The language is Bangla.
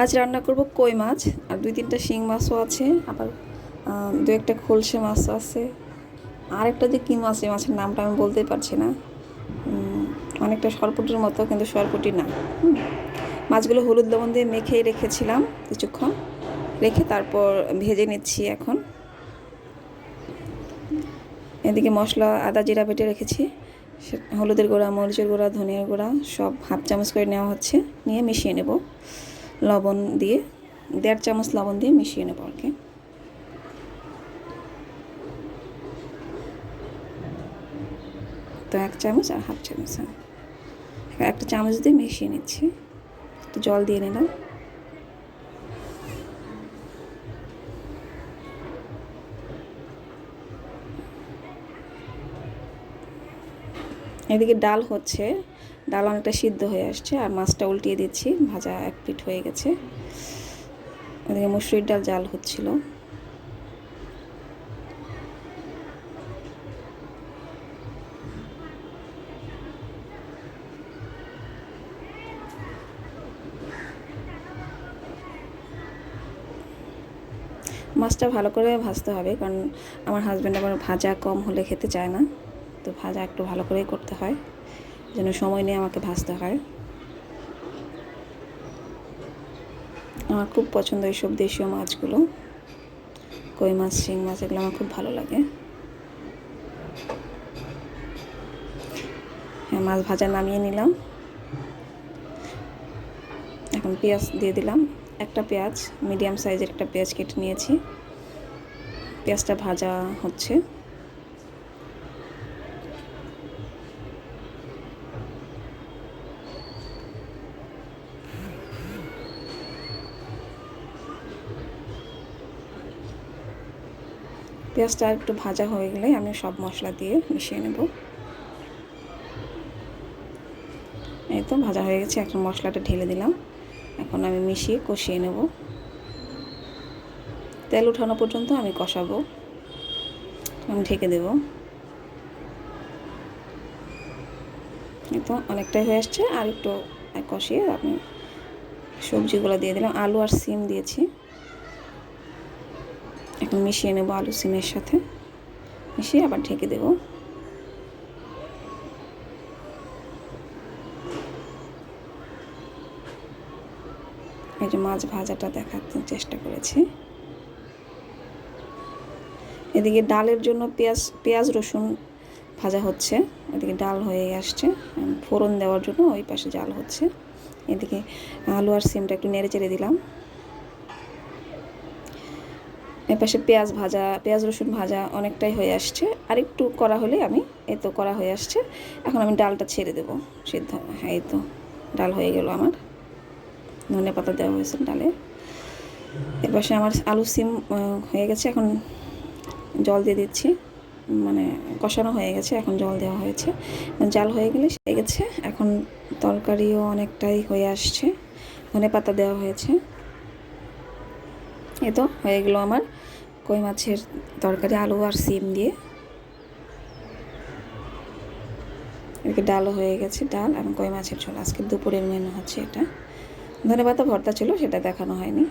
আজ রান্না করব কই মাছ, আর দুই তিনটা শিং মাছও আছে, আবার দু একটা খোলসে মাছ আছে। আর একটা যে কী মাছ, এই মাছের নামটা আমি বলতেই পারছি না। অনেকটা সরপুটির মতো, কিন্তু সরপুটি না। মাছগুলো হলুদ লবণ দিয়ে মেখে রেখেছিলাম কিছুক্ষণ। রেখে তারপর ভেজে নিচ্ছি এখন। এদিকে মশলা, আদা জিরা বেটে রেখেছি। হলুদের গুঁড়া, মরিচের গুঁড়া, ধনিয়ার গুঁড়া, সব হাফ চামচ করে নেওয়া হচ্ছে। নিয়ে মিশিয়ে নেব। লবণ দিয়ে, দেড় চামচ লবণ দিয়ে মিশিয়ে নেব আর কি। তো এক চামচ আর হাফ চামচ। হ্যাঁ একটা চামচ দিয়ে মিশিয়ে নিচ্ছি। একটু জল দিয়ে নিলাম। এদিকে ডাল হচ্ছে। ডাল অনেকটা সিদ্ধ হয়ে আসছে আর মাছটা উল্টিয়ে দিচ্ছি, ভাজা এক পিঠ হয়ে গেছে। ওদিকে মুসুরির ডাল জাল হচ্ছিল। মাছটা ভালো করে ভাজতে হবে, কারণ আমার হাজব্যান্ড আবার ভাজা কম হলে খেতে চায় না। তো ভাজা একটু ভালো করেই করতে হয়। যেন সময় নিয়ে আমাকে ভাজতে হয়। আমার খুব পছন্দ এইসব দেশীয় মাছগুলো। কই মাছ, শিং মাছ, এগুলো আমার খুব ভালো লাগে। হ্যাঁ মাছ ভাজা নামিয়ে নিলাম। এখন পেঁয়াজ দিয়ে দিলাম। একটা পেঁয়াজ, মিডিয়াম সাইজের একটা পেঁয়াজ কেটে নিয়েছি। পেঁয়াজটা ভাজা হচ্ছে। পেঁয়াজটা একটু ভাজা হয়ে গেলে আমি সব মশলা দিয়ে মিশিয়ে নেব। এই তো ভাজা হয়ে গেছে, এখন মশলাটা ঢেলে দিলাম। এখন আমি মিশিয়ে কষিয়ে নেব। তেল উঠানো পর্যন্ত আমি কষাবো। আমি ঢেকে দেব। তো অনেকটাই হয়ে আসছে, আর একটু কষিয়ে আমি সবজিগুলো দিয়ে দিলাম। আলু আর সিম দিয়েছি। এখন মিশিয়ে নেব আলু সিমের সাথে। মিশিয়ে আবার ঢেকে দেব। এই যে মাছ ভাজাটা দেখাতে চেষ্টা করেছি। এদিকে ডালের জন্য পেঁয়াজ পেঁয়াজ রসুন ভাজা হচ্ছে। এদিকে ডাল হয়ে আসছে। ফোড়ন দেওয়ার জন্য ওই পাশে জাল হচ্ছে। এদিকে আলু আর সিমটা একটু নেড়ে চেড়ে দিলাম। পাশে পেঁয়াজ ভাজা, পেঁয়াজ রসুন ভাজা অনেকটাই হয়ে আসছে। আর একটু করা হলে আমি এই তো করা হয়ে আসছে। এখন আমি ডালটা ছেড়ে দেবো। সিদ্ধ হ্যাঁ এই তো ডাল হয়ে গেল আমার। ধনে পাতা দেওয়া হয়েছে ডালে। এর পাশে আমার আলু সিম হয়ে গেছে। এখন জল দিয়ে দিচ্ছি। মানে কষানো হয়ে গেছে। এখন জল দেওয়া হয়েছে। জাল হয়ে গেলে হয়ে গেছে। এখন তরকারিও অনেকটাই হয়ে আসছে। ধনে পাতা দেওয়া হয়েছে। এ তো, হয়ে গেলো আমার। কই মাছের তরকারি, আলু আর সিম দিয়ে। এদিকে ডালও হয়ে গেছে, ডাল এবং কই মাছের ঝোল। আজকে দুপুরের মেনু হচ্ছে এটা। ধনেপাতা ভর্তা ছিল, সেটা দেখানো হয়নি।